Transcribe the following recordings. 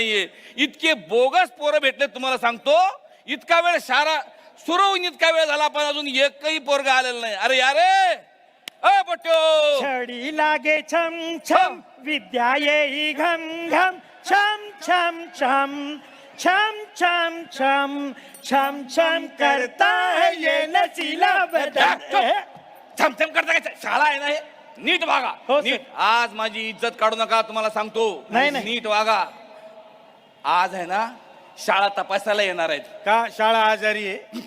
नाहीये. इतके बोगस पोरं भेटले तुम्हाला सांगतो. इतका वेळ शाळा सुरू होऊन इतका वेळ झाला पण अजून एकही पोरगा आलेला नाही. अरे यारे! अ पट्यो छडी लागे छम छम विद्या येई घम घम छम छम छम छम छम छम छम छम करता है ये लचीला बदन। छमछम करता काय? शाळा आहे ना हे? नीट वागा. हो, सर. नीट. आज माझी इज्जत काढू नका तुम्हाला सांगतो. नाही, नाही. नीट वागा. आज आहे ना शाळा तपासायला येणार आहेत. का शाळा आजारी आहे?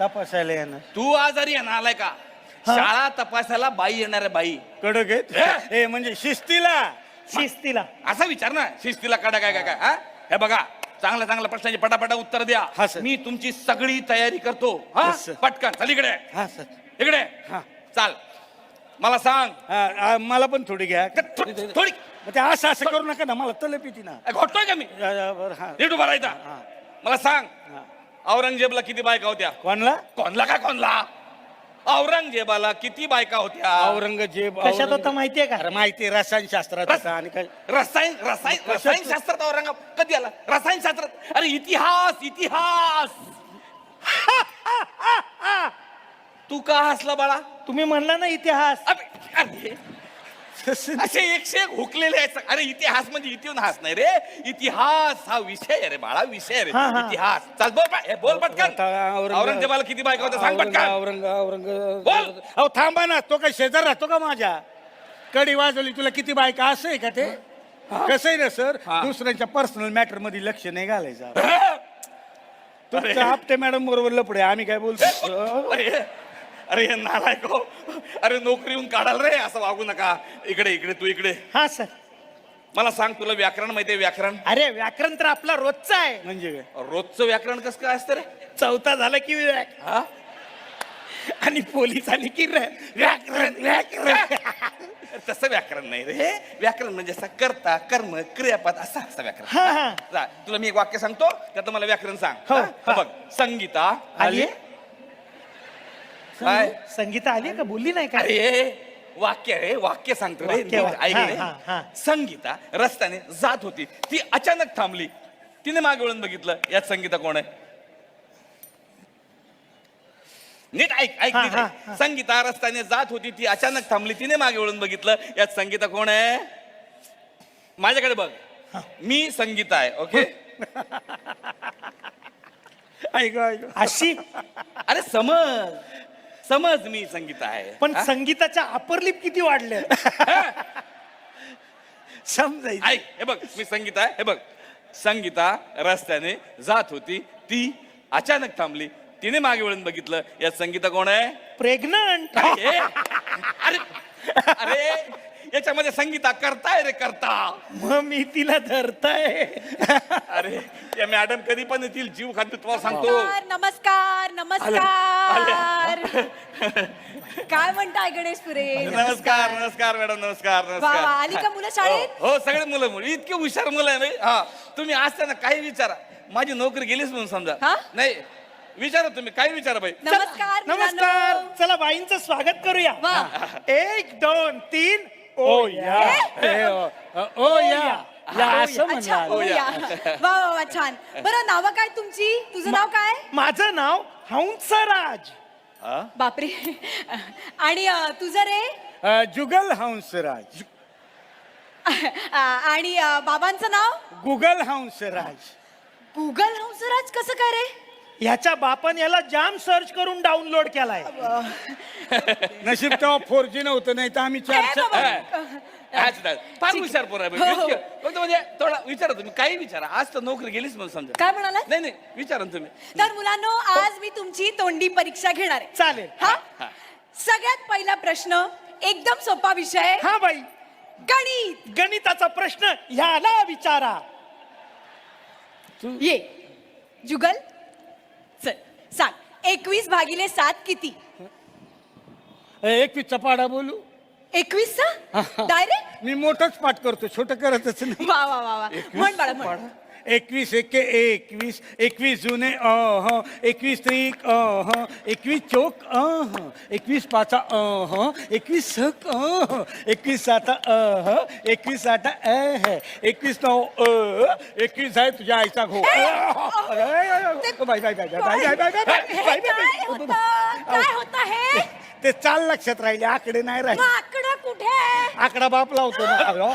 तपासायला येणार. तू आजारी आहे ना आलाय का? शाळा तपासायला बाई येणार आहे बाई. कडक आहेत? हे? म्हणजे शिस्तीला. शिस्तीला. असा विचार ना शिस्तीला काढा काय काय काय हा? हे बघा चांगल्या चांगल्या प्रश्नांची पटापटा उत्तर हा, द्या सर. मी तुमची सगळी तयारी करतो हा? Yes, sir. पटकन चल इकडे. हा सर. इकडे. हा. चाल. मला सांग. हा, हा, मला पण थोडी घ्या. थोडी. मग ते असं असं करू नका ना मला तलप येते ना घोटतोय का मी? या, या, बरं, हा. नीट उभा राहायचा हा. मला सांग हा. औरंगजेबला किती बायका होत्या? कोणला? कोणला काय कोणला? औरंगजेबाला किती बायका होत्या? औरंगजेब कशात होता औरंग- माहितीये का? अरे माहिती रसायनशास्त्रात होता आणि काय? रसायन रसायन कशात? रसायन शास्त्रात औरंगाबाद कधी आला? रसायन शास्त्रात अरे इतिहास इतिहास! तू का हसला बाळा? तुम्ही म्हणला ना इतिहास. अबे, अरे, असे एकशे एक हुकलेले आहेत. अरे इतिहास म्हणजे इतिहास हास नाही रे. इतिहास हा विषय आहे रे बाळा विषय रे. हा, हा. इतिहास. चल बोल पा- हे बोल पटकन. औरंगजेबाला किती बायका होत्या सांग औरंग पटकन. औरंग औरंग बोल. अहो थांबा ना. तो काय शेजार राहतो का माझ्या? कडी वाजवली तुला किती बायका? असं आहे का ते? कसं आहे ना सर? हा. दुसऱ्यांच्या पर्सनल मॅटरमध्ये लक्ष नाही घालायचं. तुमच्या आपटे मॅडम बरोबर लपडे. आम्ही काय बोलतो अरे. अरे हे नालायक हो. अरे नोकरीहून काढाल रे असं वागू नका. इकडे इकडे तू इकडे. हा सर. मला सांग तुला व्याकरण माहितीये व्याकरण? अरे व्याकरण तर आपला रोजचा आहे. म्हणजे काय? रोजचं व्याकरण कसं काय असतं रे? चौथा झाला की व्याक हा? आणि पोलीस आली की र- व्याकरण व्याकरण. तसं व्याकरण नाही रे. व्याकरण म्हणजे असं करता कर्म क्रियापद असं असतं व्याकरण. हा जा, तुला मी एक वाक्य सांगतो त्यात मला व्याकरण सांग. हो, हा? हा. बघ संगीता आली? काय? संगीता आली का? बोलली नाही का अरे वाक्य रे वाक्य सांगतो रे वाक्य, नीट वाक्य. ऐक हा, रे. हा, हा. संगीता रस्त्याने जात होती. ती अचानक थांबली. तिने मागे वळून बघितलं यात संगीता कोण आहे? नीट ऐक ऐक हा, नीट हा, ऐक. हा. संगीता रस्त्याने जात होती ती अचानक थांबली. तिने मागे वळून बघितलं यात संगीता कोण आहे? माझ्याकडे बघ. मी संगीता आहे ओके? ऐक ऐक. अशी? अरे समज. समज मी संगीता आहे. पण हा? संगीताच्या अपरलिप किती वाढले? समजायचं. ऐक हे बघ मी संगीता आहे हे बघ. संगीता रस्त्याने जात होती. ती अचानक थांबली. तिने मागे वळून बघितलं यात संगीता कोण आहे? प्रेग्नंट हे? अरे अरे याच्यामध्ये संगीता करताय रे करता. मग मी तिला धरताय. अरे या मॅडम कधी पण येतील जीव खाते तुम्हाला सांगतो. नमस्कार नमस्कार नमस्कार. काय म्हणताय गणेश पुरे? नमस्कार नमस्कार मॅडम नमस्कार वा, वा, नमस्कार आली का मुलं शाळेत? हो हो, सगळे मुलं मुली. इतके हुशार मुलं आहे ना? हा. तुम्ही असताना काही विचारा. माझी नोकरी गेलीच म्हणून समजा? नाही विचारा तुम्ही काही विचारा बाई? नमस्कार नमस्कार. चला बाईंचं स्वागत करूया. वा. एक दोन तीन. ओ या ओ, ओ या या असं अच्छा म्हणणार या वा वा वा छान. बरं नाव काय तुमची? तुझं नाव काय? माझं नाव हंसराज. बापरे. आणि अ, तुझं रे? अ, जुगल हंसराज. आणि अ, बाबांचं नाव? गुगल हंसराज. गुगल हंसराज? कसं काय रे? ह्याच्या बापान याला जाम सर्च करून डाउनलोड केलाय. नशीब तेव्हा फोर जी नव्हतं नाही तर आम्ही चार. फार पोर आहे. हो, हो. इतकं- फक्त म्हणजे थोडा विचारा तुम्ही काही विचारा. आज तर नोकरी गेलीच म्हणून समजा. काय म्हणालात नाही नाही विचारा ना तुम्ही. तर मुलांनो आज मी तुमची तोंडी परीक्षा घेणार आहे. चालेल. हा? हा. सगळ्यात पहिला प्रश्न एकदम सोपा विषय हा बाई. गणित. गणिताचा प्रश्न ह्याला विचारा. ये. जुगल? एकवीस भागिले सात किती? एक पिच्चा पाडा बोलू? एकवीस डायरेक्ट मी मोठंच पाठ करतो छोट करतच नाही. वा वा वा वा. म्हण बाळा म्हण. एकवीस एके एकवीस एकवीस जुने अह एकवीस त्रिक अह एकवीस चोक अह एकवीस पाचा अह एकवीस सक अह एकवीस साता अह एकवीस साठा अह एकवीस नौ अ एकवीस है तुझ्या आईचा घो बाय ते चाल लक्षात राहिले आकडे नाही राहिले आकडा कुठे आकडा बाप लावतो ना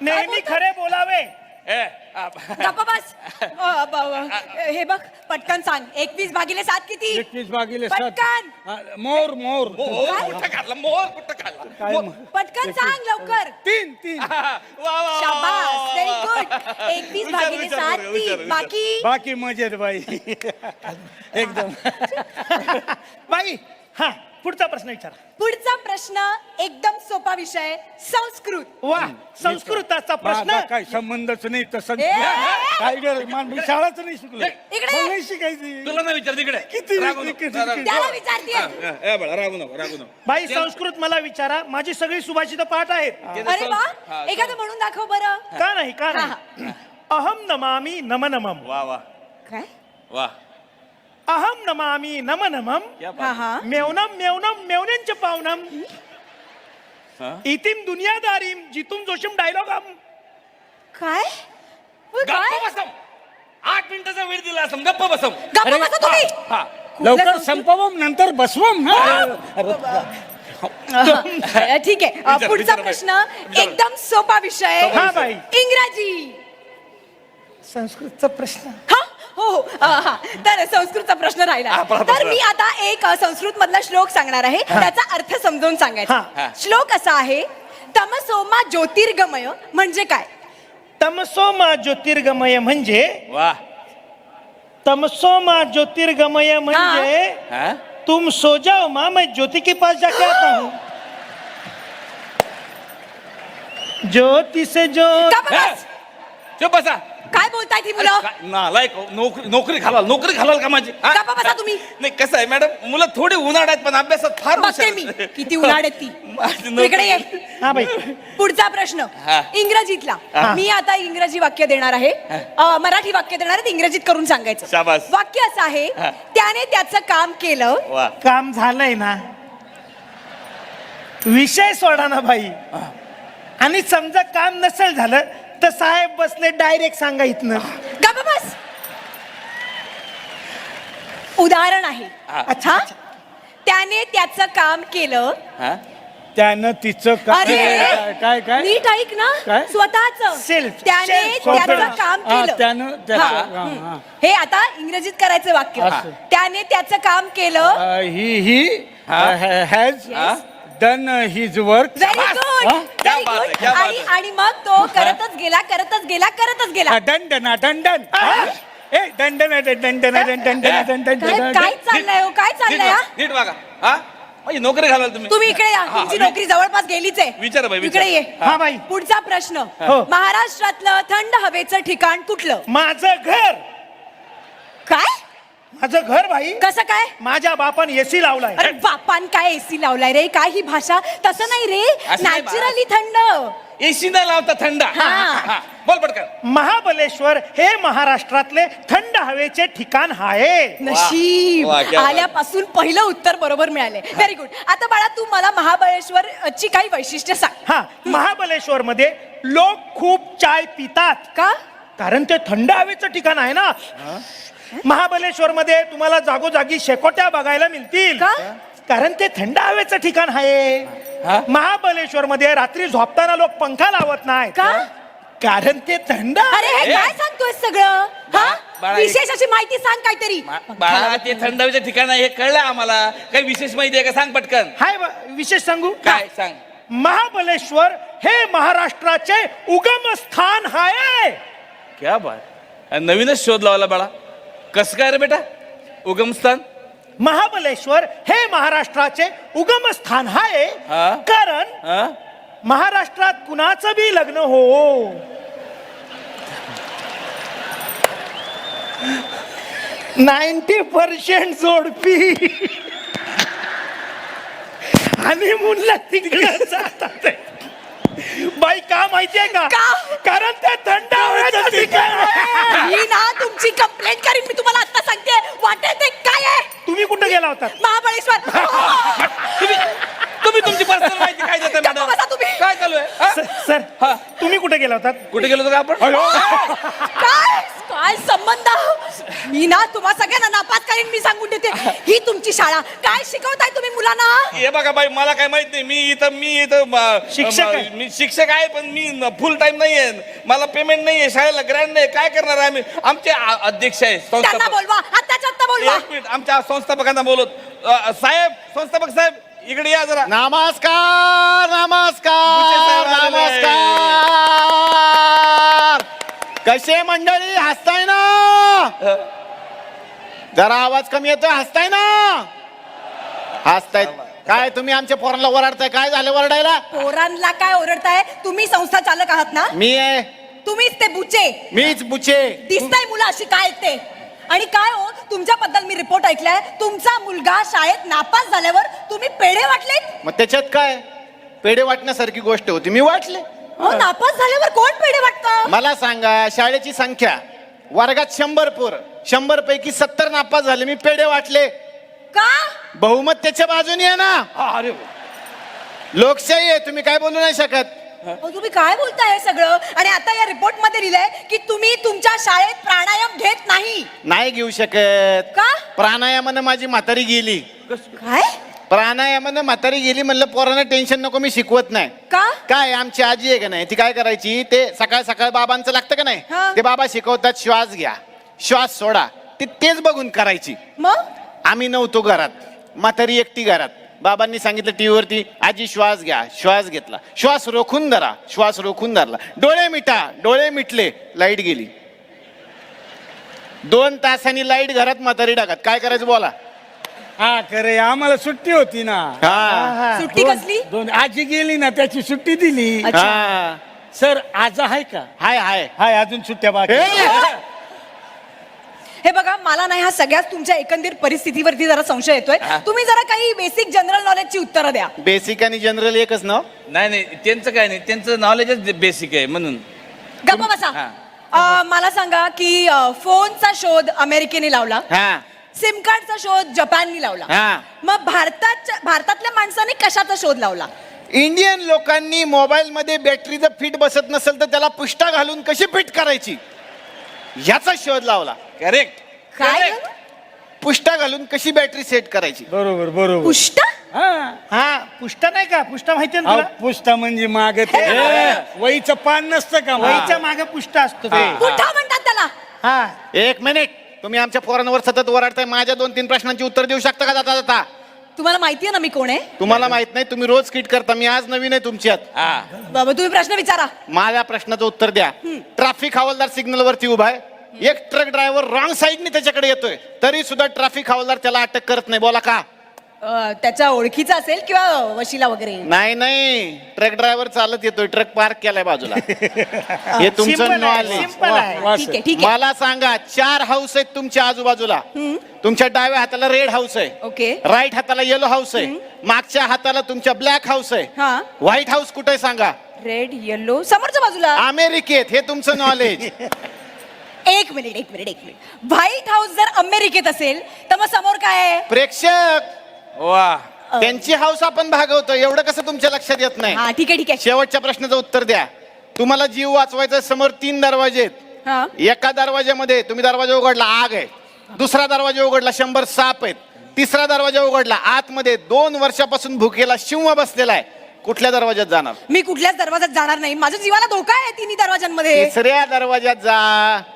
नेहमी खरे बोलावे ए, आ, गप्प बस. अ, ब- ब- हे बघ पटकन सांग. एकवीस भागिले सात किती? एकवीस भागिले सात. पटकन. हा, मोर मोर. मोर कुठं काढला मोर कुठं काढला काय मोर- मग? पटकन सांग लवकर. तीन तीन. वा, वा, वा, वा, शाबास. वा, व्हेरी वा. गुड एकवीस विचार, भागिले विचार, सात विचार, तीन. विचार. बाकी? बाकी मजेत बाई. एकदम. बाई हा. पुढचा प्रश्न विचारा. पुढचा प्रश्न एकदम सोपा विषय संस्कृत. वा संस्कृताचा प्रश्न. माझा काय संबंधच नाही तसं. ए! काय गरज मान मी शाळाच नाही शिकलो इकडे. मला नाही शिकायची. तुला नाही विचार तिकडे किती किती- नको, रागवू नको. त्याला विचारते हा, हा, ए, बाळा, रागवू नको रागवू नको. बाई संस्कृत मला विचारा. माझी सगळी सुभाषित पाठ आहेत. ते अरे वा हा, एखादं म्हणून दाखव बरं. का नाही का नाही? अहम नमामि नम नमम वा वा. काय? वा. अहम नमामि नम नमम। हा. हा. मेवनम मेवनम मेवनेंच पावनम हा? इतिम दुनियादारीम जितुम जोशिम डायलॉग हम काय? होय, गप्प काय? बसम. आठ मिनिटाचा वेळ दिला असम गप्प बसम. गप्प बसा तुम्ही. हा लवकर संस्कृत? संपवम नंतर बसवम ना अ, ठीक आहे. अ, विचार, पुढचा विचार बाई. प्रश्न. एकदम सोपा विषय. हा बाई. इंग्रजी. संस्कृतचा प्रश्न. हा हो अ, तर संस्कृतचा प्रश्न राहिला. हा, तर. मी आता एक संस्कृत मधला श्लोक सांगणार आहे. त्याचा अर्थ समजावून हा. सांगायचा. श्लोक असा आहे तमसोमा ज्योतिर्गमय म्हणजे काय? तमसोमा ज्योतिर्गमय म्हणजे? वा. तमसोमा ज्योतिर्गमय म्हणजे? हा. तुम सो जाओ माँ मैं ज्योति के पास जाके आता हूँ. ज्योति से जो गप्प? बस. चुप बसा. काय बोलताय ती अरे मुलं काय- नालायक हो. नोकरी नोकरी घालाल नोकरी घालाल का माझी हा? गप्प बसा तुम्ही. नाही कसं आहे मॅडम मुलं थोडी उन्हाळ आहेत पण अभ्यासात फार बघते हुशार मी आहेत. किती उन्हाळ आहेत ती माझी तू नोकरी- इकडे ये हा बाई पुढचा प्रश्न हा. इंग्रजीतला हा. मी आता इंग्रजी वाक्य देणार आहे अ, मराठी वाक्य देणार आहे ते इंग्रजीत करून सांगायचं शाबास. वाक्य असं आहे हा. त्याने त्याचं काम केलं वा काम झालंय ना विषय सोडा ना बाई आणि समजा काम नसेल झालं तर साहेब बसले डायरेक्ट सांगा इथनं बस उदाहरण आहे हा. अच्छा त्याने त्याचं काम केलं हा त्यानं तिचं काय अरे काय काय काय नीट ऐक ना काय? स्वतःच Self. त्याने Self. त्याचं. काम हा, केलं त्यानं त्याचं- हा, हा, हम्म. हा. हे आता इंग्रजीत करायचं वाक्य असं. त्याने त्याचं काम केलं ही ही हा? Has? Done his work very शाबास. गुड? क्या व्हेरी बात आहे, गुड क्या बात आणि आहे. आणि मग तो करतच गेला करतच गेला करतच गेला. दंडन दंडन ए दंडन दंडन दंडन दंडन काय काय चाललंय हो? काय नीट चाललंय हा? नीट हा? माझी नोकरी घालाल तुम्ही. तुम्ही इकडे या. हा, तुमची वि- नोकरी जवळपास गेलीच आहे. बाई, विचारा. इकडे ये. हा. बाई. पुढचा प्रश्न. हो. महाराष्ट्रातलं थंड हवेचं ठिकाण कुठलं? माझं घर. काय? माझं घर भाई. कसं काय? माझ्या बापाने एसी लावलाय. अरे बापान काय एसी लावलाय रे? काय ही भाषा? तसं नाही रे. असं नाही नॅचरली थंड. एसी न लावता थंड. हा. हा, बोल पटकन. महाबलेश्वर हे महाराष्ट्रातले थंड हवेचे ठिकाण आहे. वा, नशीब क्या बात. आल्यापासून पहिलं उत्तर बरोबर मिळाले. व्हेरी गुड आता बाळा तू मला महाबळेश्वर ची काही वैशिष्ट्य सांग. हा महाबलेश्वर मध्ये लोक खूप चाय पितात. का? कारण ते थंड हवेचं ठिकाण आहे ना. महाबलेश्वर मध्ये तुम्हाला जागोजागी शेकोट्या बघायला मिळतील. का? कारण ते थंड हवेचं ठिकाण हा? आहे. महाबलेश्वर मध्ये रात्री झोपताना लोक पंखा लावत नाही का? कारण ते थंड अरे हे. काय सांगतोय सगळं? हा? बाळा, विशेष अशी माहिती सांग काहीतरी. बा- बाळा ते थंड हवेचं ठिकाण आहे हे कळलं आम्हाला. काही विशेष माहिती आहे का? सांग पटकन. हाय ब- विशेष सांगू? काय? सांग. महाबलेश्वर हे महाराष्ट्राचे उगम स्थान आहे. क्या बात. नवीनच शोध लावला बाळा. कसं काय रे बेटा? उगमस्थान महाबलेश्वर हे महाराष्ट्राचे उगम स्थान आहे हा? कारण हा? महाराष्ट्रात कुणाचं बी लग्न हो? नाईन्टी पर्सेंट जोडपी. आणि मुलं तिकडे जातात. बाई का माहितीये का? का? कारण ते थंड हवेचं ठिकाण आहे. कंप्लेंट करीन मी तुम्हाला आता सांगते. वाटेल ते काय आहे? तुम्ही कुठे गेला होता? महाबळेश्वर. तुम्ही तुम्ही तुमची पर्सनल माहिती काय देता गप्प बसा मॅडम तुम्ही. काय चालू आहे? हा? सर हा. तुम्ही कुठे गेला होता? कुठे गेलो होतो का आपण? काय? काय संबंध मी ना तुम्हा सगळ्यांना नापास करीन मी सांगून देते. ही तुमची शाळा. काय शिकवताय तुम्ही मुलांना? हे बघा बाई मला काय माहीत नाही. मी इथं मी इथं म- शिक्षक आहे. म- शिक्षक आहे पण मी फुल टाइम नाही आहे मला पेमेंट नाही आहे शाळेला ग्रँड नाही काय करणार आहे आम्ही? आमचे आ- अध्यक्ष आहे त्यांना संस्थापक बोलवा. आत्ताच्या आत्ता बोलवा. एक मिनिट आमच्या संस्थापकांना बोलत अ, साहेब संस्थापक साहेब इकडे या जरा. नमस्कार बुचे साहेब नमस्कार आलेले. नमस्कार. कसे मंडळी हसताय ना? जरा आवाज कमी येतोय हसताय ना? हसताय. काय तुम्ही आमच्या पोरांना ओरडताय? काय झालं ओरडायला? पोरांना काय ओरडताय? तुम्ही संस्था चालक आहात ना? मी आहे. तुम्हीच ते बुचे. मीच बुचे. दिसताय मुलं अशी काय आहेत ते? आणि काय हो तुमच्याबद्दल मी रिपोर्ट ऐकलाय. तुमचा मुलगा शाळेत नापास झाल्यावर तुम्ही पेढे वाटले? मग त्याच्यात काय? पेढे वाटण्यासारखी गोष्ट होती. मी वाटले. हो नापास झाल्यावर कोण पेढे वाटतं? मला सांगा शाळेची संख्या. वर्गात शंभर पोर. शंभर पैकी सत्तर नापास झाले. मी पेढे वाटले. का? बहुमत त्याच्या बाजूने आहे ना. अरे लोकशाही आहे. तुम्ही काय बोलू नाही शकत. अहो, तुम्ही काय बोलताय हे सगळं? आणि आता या रिपोर्टमध्ये लिहिलंय की तुम्ही तुमच्या शाळेत प्राणायाम घेत नाही. नाही घेऊ शकत. का? प्राणायामानं माझी म्हातारी गेली. काय? प्राणायामानं म्हातारी गेली म्हणलं पोरांना टेन्शन नको मी शिकवत नाही. का? काय आमची आजी आहे का नाही? ती काय करायची? ते सकाळ सकाळ बाबांचं लागतं का हा. नाही ते बाबा शिकवतात श्वास घ्या. श्वास सोडा. ते तेच बघून करायची. मग? आम्ही नव्हतो घरात. म्हातारी एकटी घरात. बाबांनी सांगितलं टीव्हीवरती आजी श्वास घ्या. श्वास घेतला. श्वास रोखून धरा. श्वास रोखून धरला. डोळे मिटा. डोळे मिटले. लाइट गेली. दोन तासांनी लाइट घरात म्हातारी टाकत काय करायचं बोला. हा खरे आम्हाला सुट्टी होती ना. हा. सुट्टी कसली? दोन आजी गेली ना त्याची सुट्टी दिली. अच्छा. हा. सर आज आहे का? हाय हाय. हाय अजून सुट्ट्या बाकी ए, हे बघा मला नाही हा सगळ्याच तुमच्या एकंदर परिस्थितीवरती जरा संशय येतोय. तुम्ही जरा काही बेसिक जनरल नॉलेजची उत्तरं द्या. बेसिक आणि जनरल एकच ना नाही नाही त्यांचं काय नाही त्यांचं नॉलेजच बेसिक आहे म्हणून. गप्पा बसा. हा. अं, मला सांगा की अं, फोनचा शोध अमेरिकेने लावला. हा. सिम कार्डचा शोध जपानने लावला. हा. मग भारताच्या भारतातल्या माणसाने कशाचा शोध लावला? इंडियन लोकांनी मोबाईल मध्ये बॅटरी जर फिट बसत नसेल तर त्याला पुष्टा घालून कशी फिट करायची? ह्याचा शोध लावला. करेक्ट काय पुष्टा घालून कशी बॅटरी सेट करायची? बरोबर बरोबर. पुष्टा? हा. हा पुष्टा नाही का? पुष्टा माहिती ना अहो, तुला? पुसता म्हणजे माग ते. वहीचं पान नसतं का? वहीच्या मागे पुष्टा असतो ते. पुठा म्हणतात त्याला? हा. एक मिनिट. तुम्ही आमच्या पोरांवर सतत ओरडताय माझ्या दोन तीन प्रश्नांची उत्तर देऊ शकता का जाता जाता? तुम्हाला माहितीये ना मी कोण आहे? तुम्हाला माहीत नाही तुम्ही रोज किट करता मी आज नवीन आहे तुमच्यात. हा. बाबा तुम्ही प्रश्न विचारा. माझ्या प्रश्नाचं उत्तर द्या. ट्रॅफिक हवालदार सिग्नल वरती उभा आहे. एक ट्रक ड्रायव्हर रॉंग साईडने त्याच्याकडे येतोय. तरी सुद्धा ट्रॅफिक हवालदार त्याला अटक करत नाही. बोला का? अं, त्याच्या ओळखीचा असेल किंवा वशिला वगैरे? नाही नाही. ट्रक ड्रायव्हर चालत येतोय. ट्रक पार्क केलाय बाजूला. हे तुमचं आहे नॉलेज सिंपल आहे. वा, ठीक सर. आहे ठीक आहे. मला सांगा चार हाऊस आहेत तुमच्या आजूबाजूला. तुमच्या डाव्या हाताला रेड हाऊस आहे. ओके. राईट हाताला येलो हाऊस आहे. मागच्या हाताला तुमच्या ब्लॅक हाऊस आहे. हा. व्हाईट हाऊस कुठे आहे सांगा. रेड येलो समोरच्या बाजूला. अमेरिकेत हे तुमचं नॉलेज एक मिनिट एक मिनिट एक मिनिट. व्हाईट हाऊस जर अमेरिकेत असेल तर मग समोर काय आहे? प्रेक्षक! वा. त्यांची हाऊस आपण भागवतो एवढं कसं तुमच्या लक्षात येत नाही? हा ठीक आहे ठीक आहे. शेवटच्या प्रश्नाचं उत्तर द्या. तुम्हाला जीव वाचवायचा समोर तीन दरवाजे आहेत. हा. एका दरवाज्यामध्ये तुम्ही दरवाजा उघडला आग आहे. दुसरा दरवाजा उघडला शंभर साप आहेत. तिसरा दरवाजा उघडला आतमध्ये दोन वर्षापासून भुकेला शिव बसलेला आहे. कुठल्या दरवाज्यात जाणार? मी कुठल्याच दरवाजात जाणार नाही. माझ्या जीवाला धोका आहे तिन्ही दरवाजांमध्ये तिसऱ्या दरवाज्यात जा.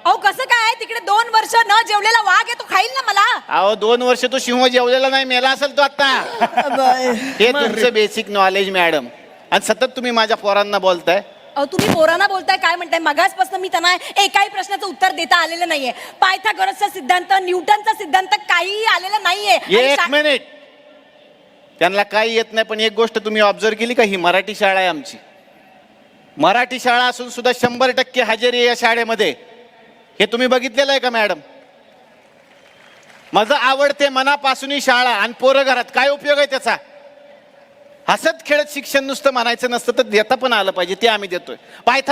अहो कसं काय? तिकडे दोन वर्ष न जेवलेला वाघ आहे तो खाईल ना मला? अहो दोन वर्ष तो सिंह जेवलेला नाही मेला असेल तो आता. हे तुमचं बेसिक नॉलेज मॅडम आणि सतत तुम्ही माझ्या पोरांना बोलताय. अहो तुम्ही पोरांना बोलताय काय म्हणताय? मगाचपासून मी त्यांना एकाही प्रश्नाचं उत्तर देता आलेलं नाहीये. पायथागोरसचा सिद्धांत न्यूटनचा सिद्धांत काही आलेला नाहीये. आणि एक शा- मिनिट त्यांना काही येत नाही पण एक गोष्ट तुम्ही ऑब्झर्व केली का? ही मराठी शाळा आहे आमची. मराठी शाळा असून सुद्धा शंभर टक्के हजेरी आहे या शाळेमध्ये. हे तुम्ही बघितलेलं आहे का मॅडम माझं आवडते मनापासूनही शाळा आणि पोरं घरात काय उपयोग आहे त्याचा? हसत खेळत शिक्षण नुसतं म्हणायचं नसतं तर देता पण आलं पाहिजे ते आम्ही देतोय. पायथा